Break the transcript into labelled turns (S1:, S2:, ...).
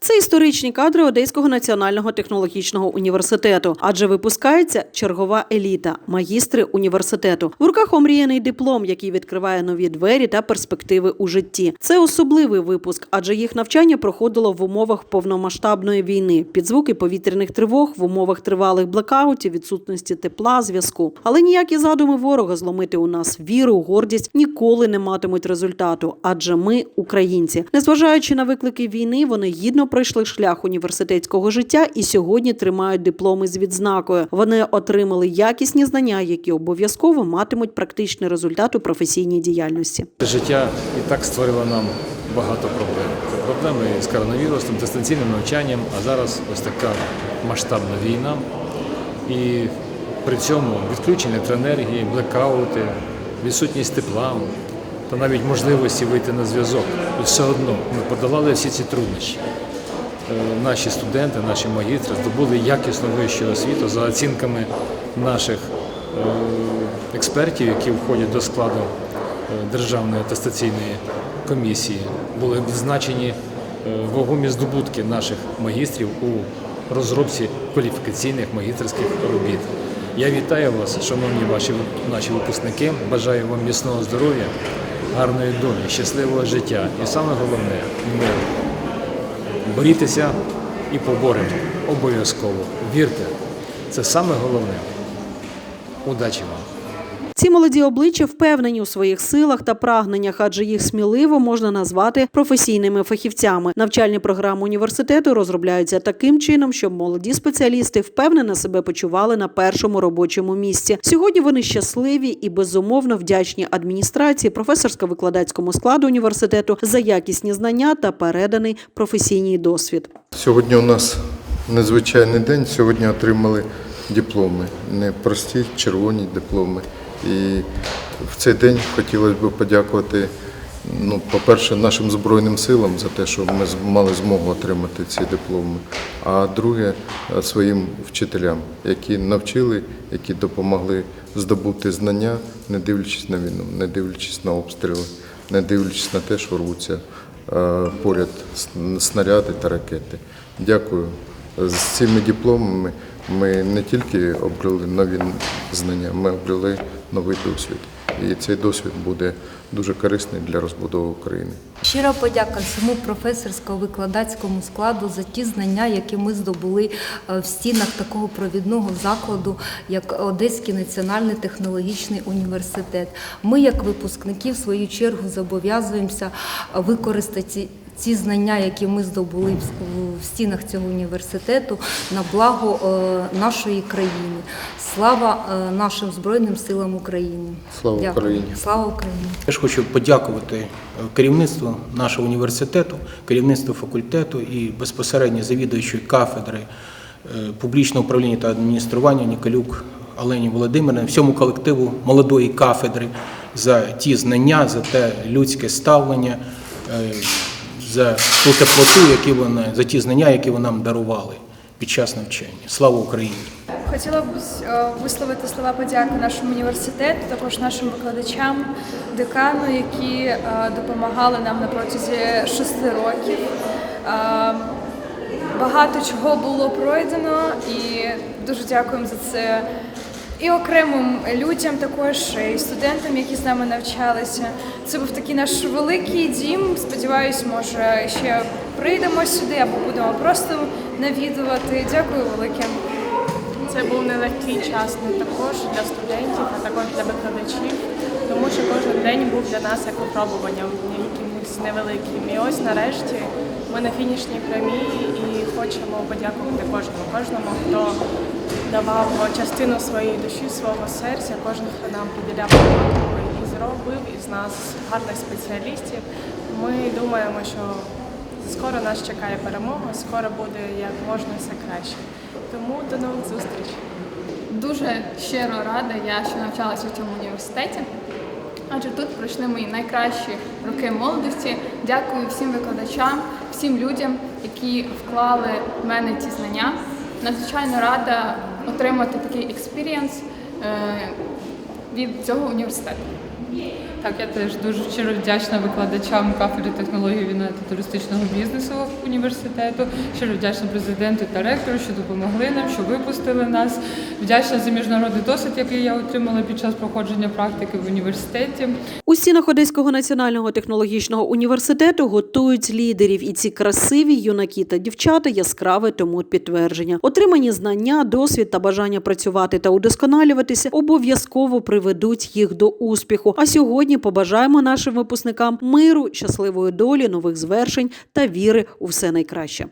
S1: Це історичні кадри Одеського національного технологічного університету, адже випускається чергова еліта, магістри університету. В руках омріяний диплом, який відкриває нові двері та перспективи у житті. Це особливий випуск, адже їх навчання проходило в умовах повномасштабної війни, під звуки повітряних тривог, в умовах тривалих блекаутів, відсутності тепла, зв'язку. Але ніякі задуми ворога зломити у нас віру, гордість ніколи не матимуть результату, адже ми українці. Незважаючи на виклики війни, вони гідно пройшли шлях університетського життя і сьогодні тримають дипломи з відзнакою. Вони отримали якісні знання, які обов'язково матимуть практичний результат у професійній діяльності.
S2: Життя і так створило нам багато проблем. Це проблеми з коронавірусом, дистанційним навчанням, а зараз ось така масштабна війна. І при цьому відключення електроенергії, блекаути, відсутність тепла та навіть можливості вийти на зв'язок. І все одно ми подолали всі ці труднощі. Е, Наші студенти, наші магістри здобули якісну вищу освіту за оцінками наших е, експертів, які входять до складу е, Державної атестаційної комісії. Були відзначені вагомі здобутки наших магістрів у розробці кваліфікаційних магістерських робіт. Я вітаю вас, шановні ваші наші випускники. Бажаю вам міцного здоров'я, гарної долі, щасливого життя і саме головне миру. Борітеся і поборемо. Обов'язково. Вірте, це саме головне. Удачі вам!
S1: Ці молоді обличчя впевнені у своїх силах та прагненнях, адже їх сміливо можна назвати професійними фахівцями. Навчальні програми університету розробляються таким чином, щоб молоді спеціалісти впевнено себе почували на першому робочому місці. Сьогодні вони щасливі і безумовно вдячні адміністрації, професорсько-викладацькому складу університету за якісні знання та переданий професійний досвід.
S3: Сьогодні у нас незвичайний день. Сьогодні отримали дипломи. Не прості червоні дипломи. І в цей день хотілося б подякувати, ну, по-перше, нашим Збройним силам за те, що ми мали змогу отримати ці дипломи. А друге, е, своїм вчителям, які навчили, які допомогли здобути знання, не дивлячись на війну, не дивлячись на обстріли, не дивлячись на те, що рвуться е, поряд снаряди та ракети. Дякую. З цими дипломами ми не тільки обрели нові знання, ми обрели новий досвід. І цей досвід буде дуже корисний для розбудови України.
S4: Щира подяка всьому професорсько-викладацькому складу за ті знання, які ми здобули е, в стінах такого провідного закладу, як Одеський національний технологічний університет. Ми, як випускники, в свою чергу зобов'язуємося використати ці- знання, які ми здобули в- стінах цього університету, на благо е, нашої країни. Слава е, нашим Збройним силам України.
S3: Слава
S4: Дякую.
S3: Україні!
S4: Слава Україні!
S5: Я ж хочу подякувати е, керівництву нашого університету, керівництву факультету і безпосередньо завідуючої кафедри публічного управління та адміністрування Ніколюк Олені Володимирівні, всьому колективу молодої кафедри за ті знання, за те людське ставлення, за ту теплоту, які вони, за ті знання, які вони нам дарували під час навчання. Слава Україні!
S6: Хотіла б е, висловити слова подяки нашому університету, також нашим викладачам, декану, які е, допомагали нам на протязі шести років. Е, Багато чого було пройдено і дуже дякуємо за це. І окремим людям також, і студентам, які з нами навчалися. Це був такий наш великий дім. Сподіваюсь, може ще прийдемо сюди або будемо просто навідувати. Дякую велике.
S7: Це був нелегкий час не також для студентів, а також для викладачів, тому що кожен день був для нас як випробуванням якимось невеликим. І ось нарешті ми на фінішній прямій і хочемо подякувати кожному, кожному, хто давав частину своєї душі, свого серця, кожен, хто нам приділяв і зробив із нас гарних спеціалістів. Ми думаємо, що скоро нас чекає перемога, скоро буде як можна все краще. Тому до нових зустрічей.
S8: Дуже щиро рада, я що навчалася в цьому університеті. Адже тут пройшли мої найкращі роки молодості. Дякую всім викладачам, всім людям, які вклали в мене ці знання. Надзвичайно рада отримати такий експірієнс е, від цього університету.
S9: Так, я теж дуже щиро вдячна викладачам кафедри технології війни та туристичного бізнесу університету. Щиро вдячна президенту та ректору, що допомогли нам, що випустили нас. Вдячна за міжнародний досвід, який я отримала під час проходження практики в університеті.
S1: Стінах Одеського національного технологічного університету готують лідерів, і ці красиві юнаки та дівчата яскраве тому підтвердження. Отримані знання, досвід та бажання працювати та удосконалюватися обов'язково приведуть їх до успіху. А сьогодні побажаємо нашим випускникам миру, щасливої долі, нових звершень та віри у все найкраще.